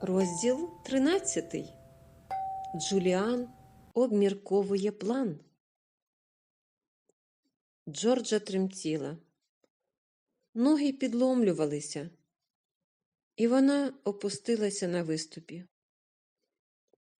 Розділ 13. Джуліан обмірковує план. Джорджа тремтіла. Ноги підломлювалися, і вона опустилася на виступі.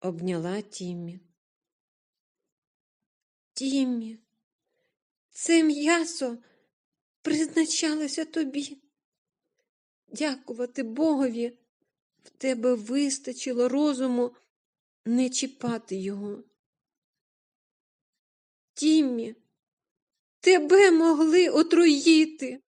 Обняла Тіммі. Тіммі, це м'ясо призначалося тобі. Дякувати Богові. В тебе вистачило розуму не чіпати його. Тіммі, тебе могли отруїти.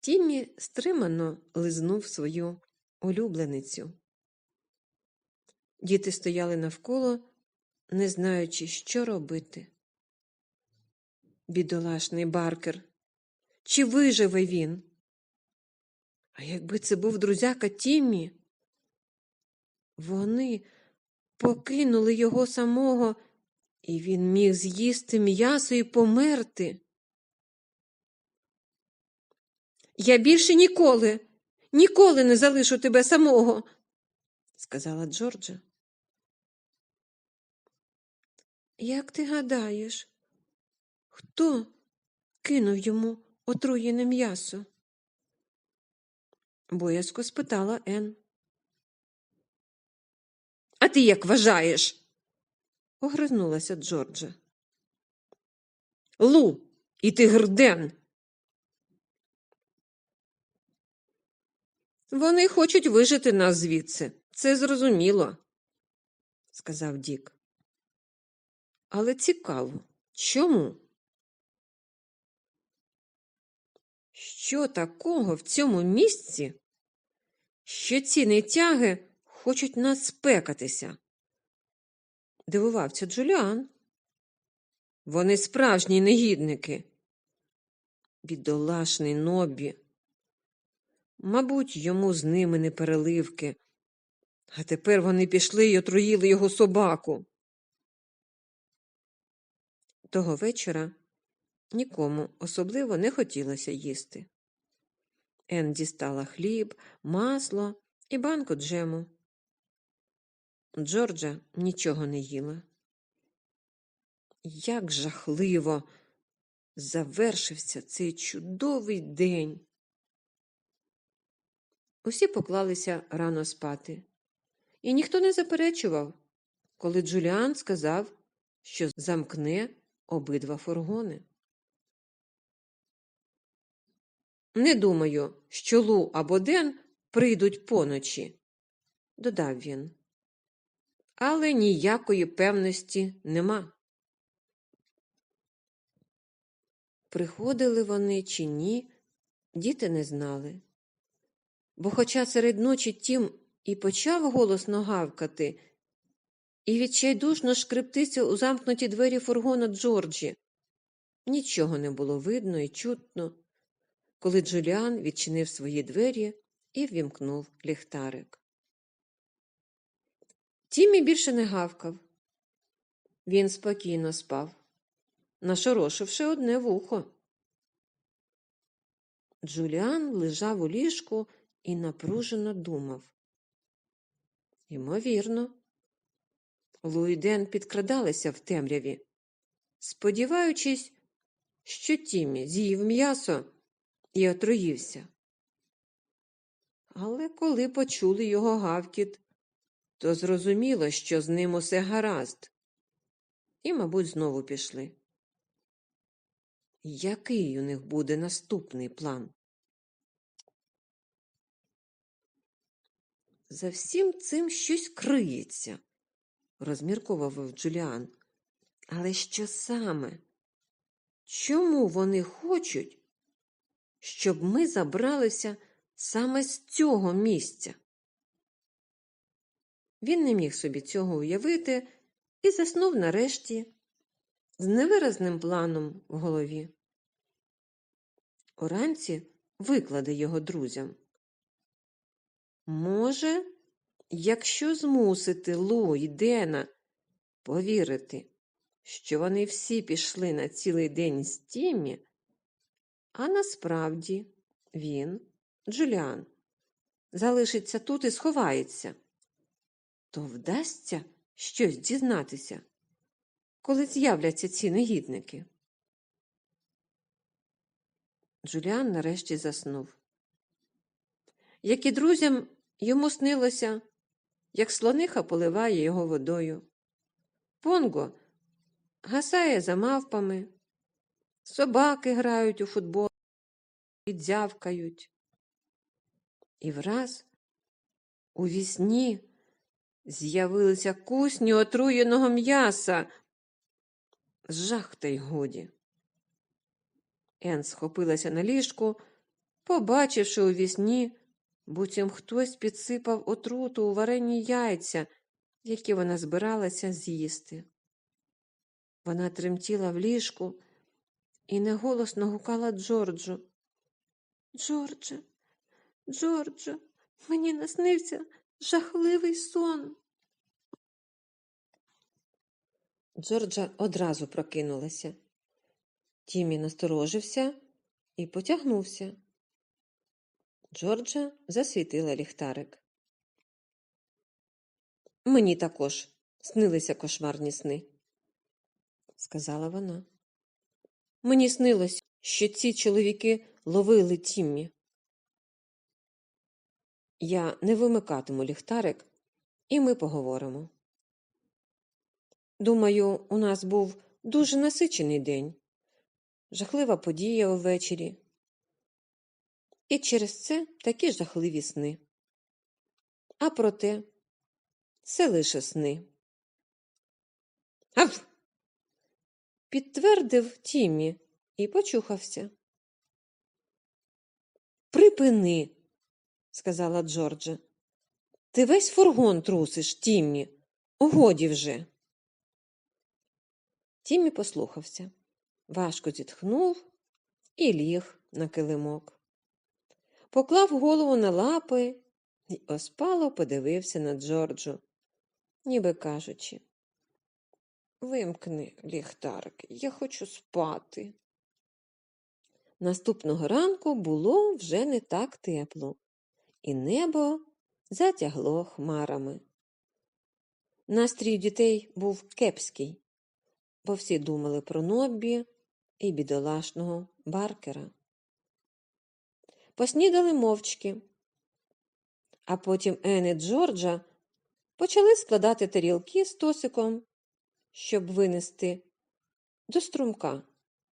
Тіммі стримано лизнув свою улюбленицю. Діти стояли навколо, не знаючи, що робити. Бідолашний баркер, чи виживе він? А якби це був друзяка Тіммі, вони покинули його самого, і він міг з'їсти м'ясо і померти. Я більше ніколи, ніколи не залишу тебе самого, сказала Джорджа. Як ти гадаєш, хто кинув йому отруєне м'ясо? Боязко спитала Ен. А ти як вважаєш? огризнулася Джорджа. Лу, і ти грден. Вони хочуть вижити нас звідси. Це зрозуміло, сказав Дік. Але цікаво, чому? Що такого в цьому місці, що ці нетяги хочуть нас спекатися? Дивувався Джуліан. Вони справжні негідники. Бідолашний Нобі. Мабуть, йому з ними не переливки, а тепер вони пішли й отруїли його собаку. Того вечора Нікому особливо не хотілося їсти. Ен дістала хліб, масло і банку джему. Джорджа нічого не їла. Як жахливо завершився цей чудовий день. Усі поклалися рано спати, і ніхто не заперечував, коли Джуліан сказав, що замкне обидва фургони. Не думаю, що Лу або Ден прийдуть поночі, додав він. Але ніякої певності нема. Приходили вони чи ні, діти не знали. Бо, хоча серед ночі тім і почав голосно гавкати, і відчайдушно шкрептися у замкнуті двері фургона Джорджі, нічого не було видно і чутно коли Джуліан відчинив свої двері і ввімкнув ліхтарик. Тімі більше не гавкав. Він спокійно спав, нашорошивши одне вухо. Джуліан лежав у ліжку і напружено думав. Ймовірно, Луїден підкрадалися в темряві, сподіваючись, що Тімі з'їв м'ясо і отруївся. Але коли почули його гавкіт, то зрозуміло, що з ним усе гаразд, і, мабуть, знову пішли. Який у них буде наступний план? За всім цим щось криється, розмірковував Джуліан. Але що саме? Чому вони хочуть, щоб ми забралися саме з цього місця. Він не міг собі цього уявити і заснув нарешті з невиразним планом в голові. Уранці викладе його друзям. Може, якщо змусити Лу і Дена повірити, що вони всі пішли на цілий день з Тімі, а насправді він, Джуліан, залишиться тут і сховається, то вдасться щось дізнатися, коли з'являться ці негідники. Джуліан нарешті заснув. Як і друзям, йому снилося, як слониха поливає його водою. Понго гасає за мавпами, собаки грають у футбол і дзявкають. І враз у вісні з'явилися кусні отруєного м'яса. Жах та й годі. Ен схопилася на ліжку, побачивши у вісні, буцім хтось підсипав отруту у варені яйця, які вона збиралася з'їсти. Вона тремтіла в ліжку і неголосно гукала Джорджу. Джордже, Джордже, мені наснився жахливий сон. Джорджа одразу прокинулася. Тімі насторожився і потягнувся. Джорджа засвітила ліхтарик. Мені також снилися кошмарні сни, сказала вона. Мені снилось, що ці чоловіки ловили Тіммі. Я не вимикатиму ліхтарик, і ми поговоримо. Думаю, у нас був дуже насичений день, жахлива подія увечері. І через це такі жахливі сни. А проте це лише сни. Ав! Підтвердив Тіммі і почухався. Припини, сказала Джорджа. Ти весь фургон трусиш, Тіммі. Годі вже. Тіммі послухався, важко зітхнув і ліг на килимок. Поклав голову на лапи і оспало подивився на Джорджу, ніби кажучи. Вимкни ліхтарик, я хочу спати. Наступного ранку було вже не так тепло, і небо затягло хмарами. Настрій дітей був кепський, бо всі думали про Ноббі і бідолашного баркера. Поснідали мовчки, а потім Ен і Джорджа почали складати тарілки з тосиком, щоб винести до струмка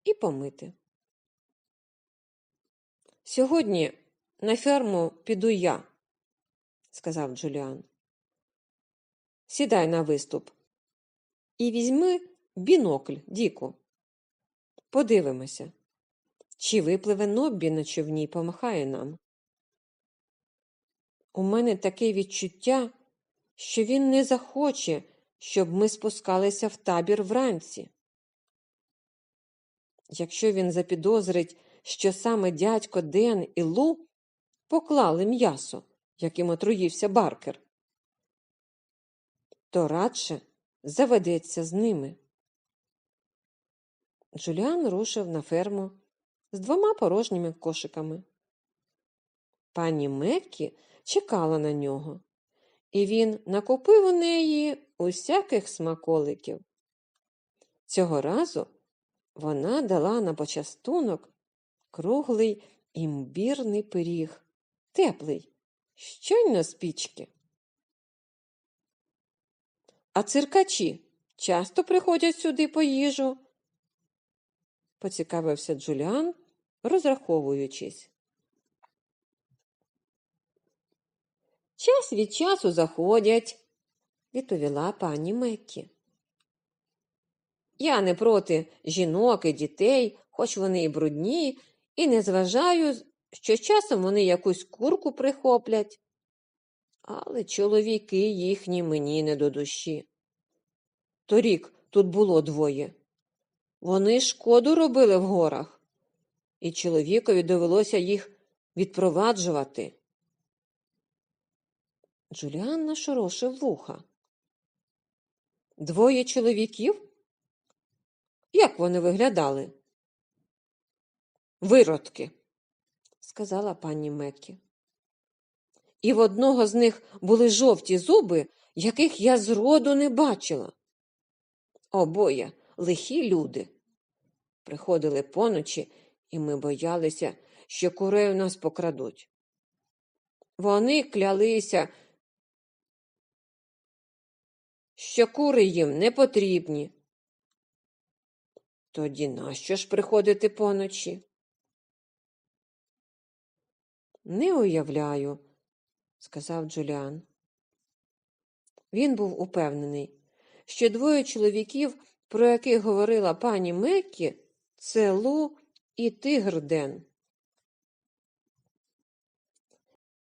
і помити. Сьогодні на ферму піду я, сказав Джуліан. Сідай на виступ і візьми бінокль, Діку. Подивимося, чи випливе Ноббі на човні й помахає нам. У мене таке відчуття, що він не захоче, щоб ми спускалися в табір вранці. Якщо він запідозрить, що саме дядько Ден і Лу поклали м'ясо, яким отруївся баркер, то радше заведеться з ними. Джуліан рушив на ферму з двома порожніми кошиками. Пані Меккі чекала на нього, і він накупив у неї усяких смаколиків. Цього разу вона дала на почастунок круглий імбірний пиріг, теплий, щойно з пічки. А циркачі часто приходять сюди по їжу? поцікавився Джуліан, розраховуючись. Час від часу заходять, відповіла пані Меккі. Я не проти жінок і дітей, хоч вони і брудні, і не зважаю, що часом вони якусь курку прихоплять. Але чоловіки їхні мені не до душі. Торік тут було двоє. Вони шкоду робили в горах, і чоловікові довелося їх відпроваджувати. Джуліан нашорошив вуха. Двоє чоловіків? Як вони виглядали? Виродки, сказала пані Меккі. і в одного з них були жовті зуби, яких я зроду не бачила. Обоє лихі люди. Приходили поночі, і ми боялися, що курей у нас покрадуть. Вони клялися, що кури їм не потрібні. Тоді нащо ж приходити поночі? Не уявляю, сказав Джуліан. Він був упевнений, що двоє чоловіків, про яких говорила пані Меккі, це Лу і Тигр Ден.